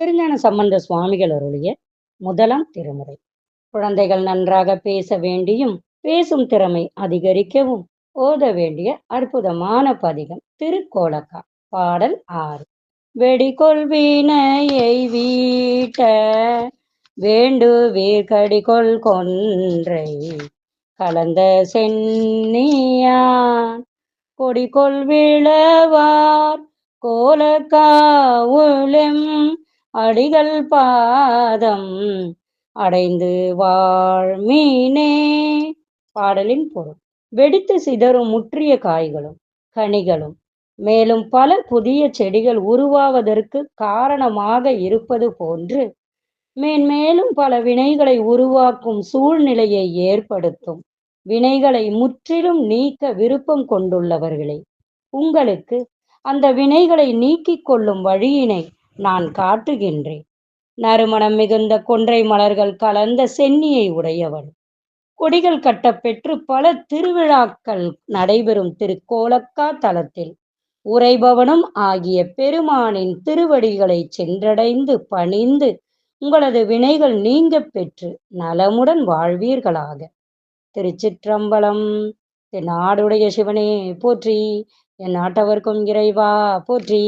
திருஞான சம்பந்த சுவாமிகள் அருளிய முதலாம் திருமுறை. குழந்தைகள் நன்றாக பேச வேண்டியும் பேசும் திறமை அதிகரிக்கவும் ஓத வேண்டிய அற்புதமான பதிகம் திருக்கோலக்கா பாடல் ஆறு. வெடிகொள் வீணையை வீட்ட வேண்டுவீர் கடிகொள் கொன்றை கலந்த சென்னியான் கொடிகொள் விழவார் கோலக்காவுளெம் அடிகள் பாதம் அடைந்து வாழ்மீனே பாடலின் பொருள். வெடித்து சிதறும் முற்றிய காய்களும் கனிகளும் மேலும் பல புதிய செடிகள் உருவாவதற்கு காரணமாக இருப்பது போன்று மேன்மேலும் பல வினைகளை உருவாக்கும் சூழ்நிலையை ஏற்படுத்தும். வினைகளை முற்றிலும் நீக்க விருப்பம் கொண்டுள்ளவர்களே உங்களுக்கு அந்த வினைகளை நீக்கிக் கொள்ளும் வழியினை நான் காட்டுகின்றேன். நறுமணம் மிகுந்த கொன்றை மலர்கள் கலந்த சென்னியை உடையவன் கொடிகள் கட்டப்பெற்று பல திருவிழாக்கள் நடைபெறும் திருக்கோலக்கா தலத்தில். உறைபவனும் ஆகிய பெருமானின் திருவடிகளை சென்றடைந்து பணிந்து உங்களது வினைகள் நீங்க பெற்று நலமுடன் வாழ்வீர்களாக. திருச்சிற்றம்பலம் நாடுடைய சிவனே போற்றி. என் நாட்டவர்க்கும் இறைவா போற்றி.